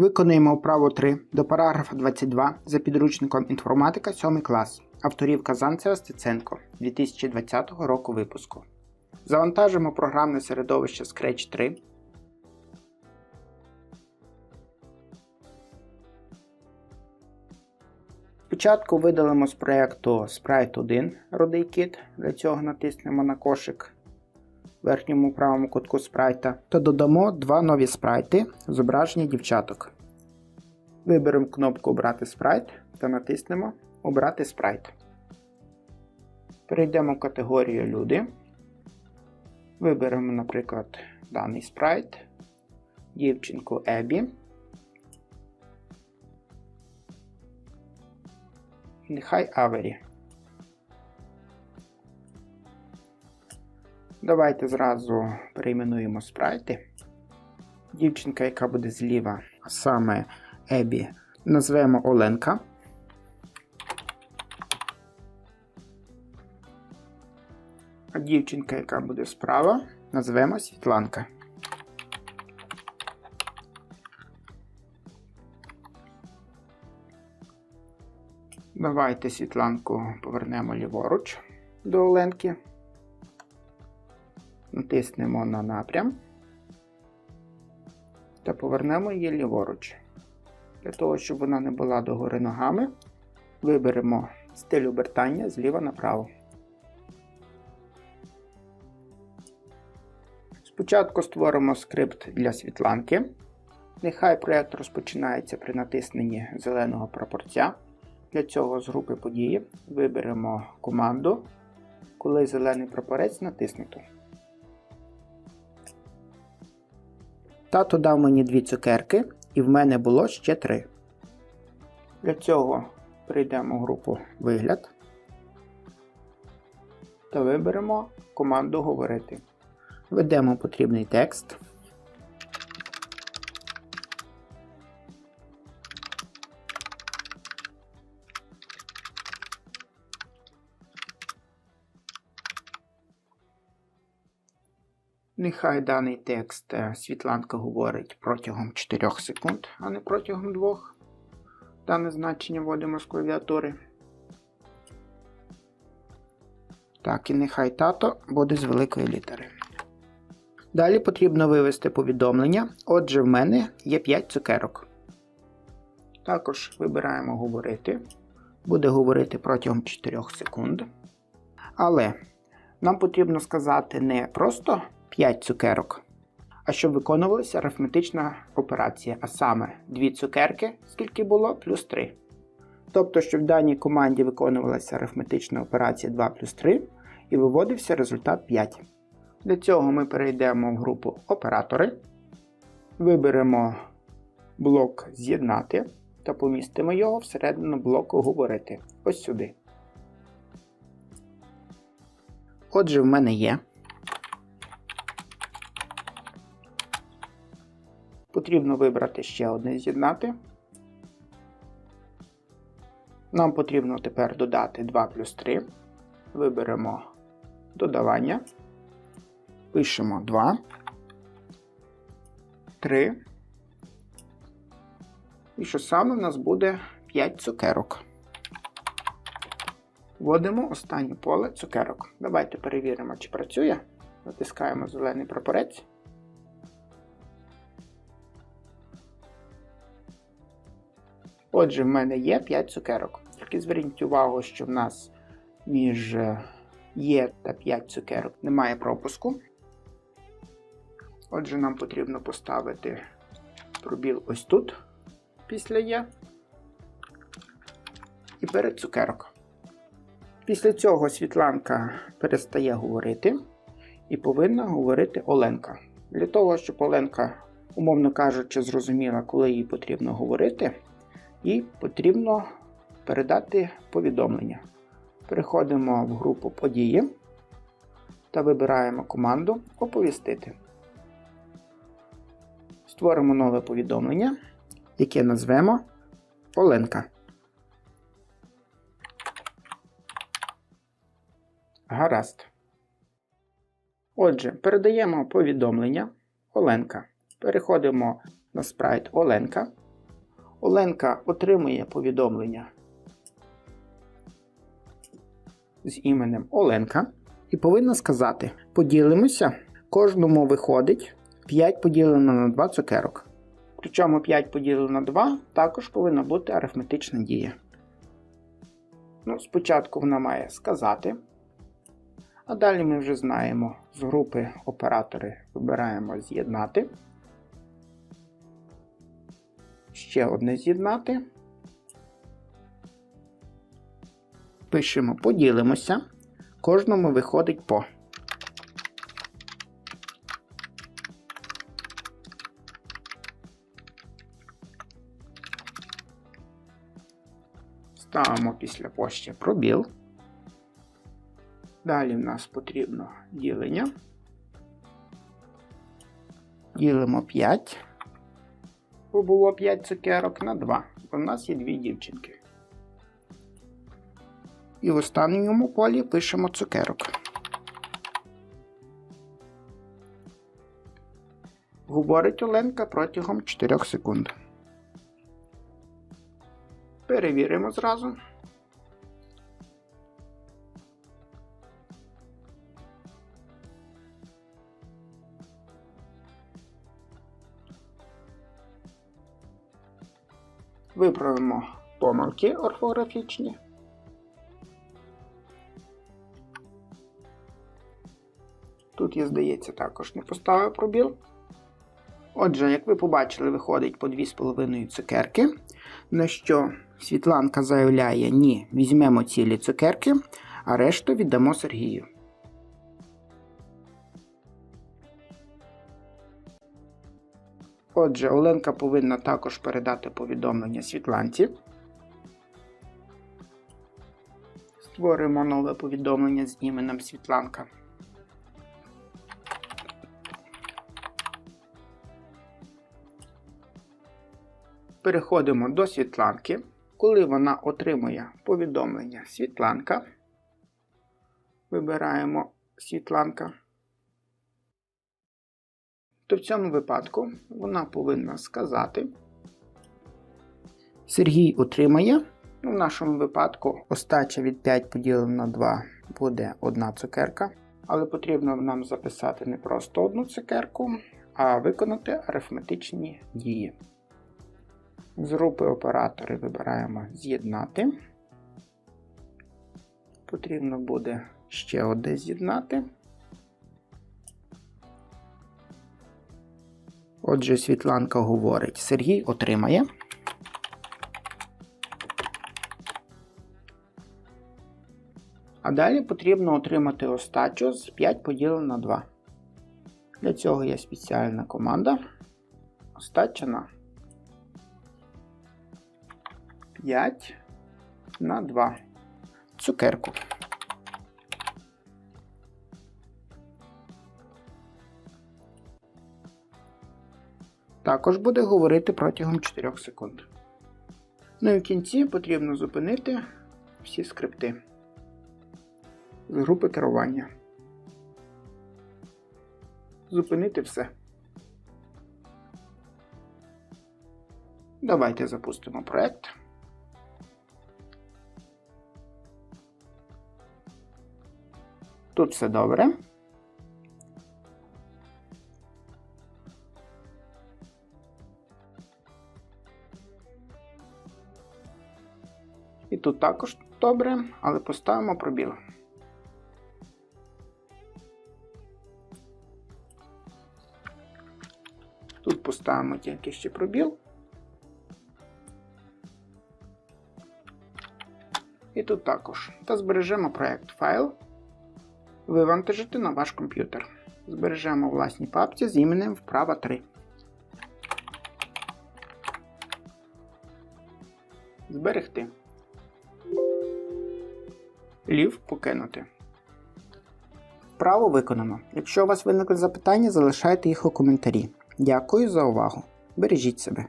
Виконуємо вправу 3 до параграфа 22 за підручником інформатика 7 клас. Авторів Казанцева Стеценко 2020 року випуску. Завантажимо програмне середовище Scratch 3. Спочатку видалимо з проєкту Sprite 1 Рудий кіт. Для цього натиснемо на кошик верхньому правому кутку спрайта та додамо два нові спрайти зображення дівчаток. Виберемо кнопку Обрати спрайт та натиснемо Обрати спрайт. Перейдемо в категорію Люди. Виберемо, наприклад, даний спрайт, дівчинку Ебі. Нехай Авері. Давайте зразу перейменуємо спрайти. Дівчинка, яка буде зліва, а саме Ебі, назвемо Оленка. А дівчинка, яка буде справа, назвемо Світланка. Давайте Світланку повернемо ліворуч до Оленки. Натиснемо на напрям та повернемо її ліворуч. Для того, щоб вона не була догори ногами, виберемо стиль обертання зліва направо. Спочатку створимо скрипт для світланки. Нехай проєкт розпочинається при натисненні зеленого прапорця. Для цього з групи події виберемо команду, коли зелений прапорець натиснуто. Тато дав мені дві цукерки, і в мене було ще три. Для цього прийдемо в групу Вигляд та виберемо команду Говорити. Введемо потрібний текст. Нехай даний текст е, Світланка говорить протягом 4 секунд, а не протягом 2. Дане значення вводимо з клавіатури. Так, і нехай тато буде з великої літери. Далі потрібно вивести повідомлення. Отже, в мене є 5 цукерок. Також вибираємо говорити. Буде говорити протягом 4 секунд. Але нам потрібно сказати не просто 5 цукерок, а щоб виконувалася арифметична операція, а саме 2 цукерки, скільки було, плюс 3. Тобто, щоб в даній команді виконувалася арифметична операція 2 плюс 3 і виводився результат 5. Для цього ми перейдемо в групу Оператори, виберемо блок З'єднати та помістимо його всередину блоку Говорити. Ось сюди. Отже, в мене є. Потрібно вибрати ще одне з'єднати. Нам потрібно тепер додати 2 плюс 3. Виберемо додавання. Пишемо 2, 3. І що саме в нас буде 5 цукерок. Вводимо останнє поле цукерок. Давайте перевіримо, чи працює. Натискаємо зелений прапорець. Отже, в мене є 5 цукерок. Тільки зверніть увагу, що в нас між є та 5 цукерок немає пропуску. Отже, нам потрібно поставити пробіл ось тут після є. І перед цукерок. Після цього Світланка перестає говорити і повинна говорити Оленка. Для того, щоб Оленка, умовно кажучи, зрозуміла, коли їй потрібно говорити, їй потрібно передати повідомлення. Переходимо в групу Події та вибираємо команду Оповістити. Створимо нове повідомлення, яке назвемо Оленка. Гаразд. Отже, передаємо повідомлення Оленка. Переходимо на спрайт Оленка Оленка отримує повідомлення з іменем Оленка і повинна сказати: поділимося, кожному виходить 5 поділено на 2 цукерок. Причому 5 поділено на 2 також повинна бути арифметична дія. Ну, Спочатку вона має сказати. А далі ми вже знаємо, з групи оператори вибираємо з'єднати. Ще одне з'єднати. Пишемо поділимося. Кожному виходить по. Ставимо після пощі пробіл. Далі в нас потрібно ділення. Ділимо 5. Бо було 5 цукерок на 2. Бо в нас є дві дівчинки. І в останньому полі пишемо цукерок. Говорить Оленка протягом 4 секунд. Перевіримо зразу. Виправимо помилки орфографічні. Тут, я, здається, також не поставив пробіл. Отже, як ви побачили, виходить по 2,5 цукерки. На що Світланка заявляє: ні, візьмемо цілі цукерки, а решту віддамо Сергію. Отже, Оленка повинна також передати повідомлення Світланці. Створимо нове повідомлення з іменем Світланка. Переходимо до Світланки. Коли вона отримує повідомлення Світланка, вибираємо Світланка, то в цьому випадку вона повинна сказати. Сергій отримає. Ну, в нашому випадку остача від 5 поділено на 2 буде одна цукерка. Але потрібно нам записати не просто одну цукерку, а виконати арифметичні дії. З групи оператори вибираємо з'єднати. Потрібно буде ще одне з'єднати. Отже, Світланка говорить, Сергій отримає. А далі потрібно отримати остачу з 5 поділено на 2. Для цього є спеціальна команда. Остача на 5 на 2. Цукерку. Також буде говорити протягом 4 секунд. Ну і в кінці потрібно зупинити всі скрипти з групи керування. Зупинити все. Давайте запустимо проект. Тут все добре. Тут також добре, але поставимо пробіл. Тут поставимо тільки ще пробіл. І тут також. Та збережемо проект файл. Вивантажити на ваш комп'ютер. Збережемо у власній папці з іменем вправа 3. Зберегти. Лів покинути. Право виконано. Якщо у вас виникли запитання, залишайте їх у коментарі. Дякую за увагу. Бережіть себе.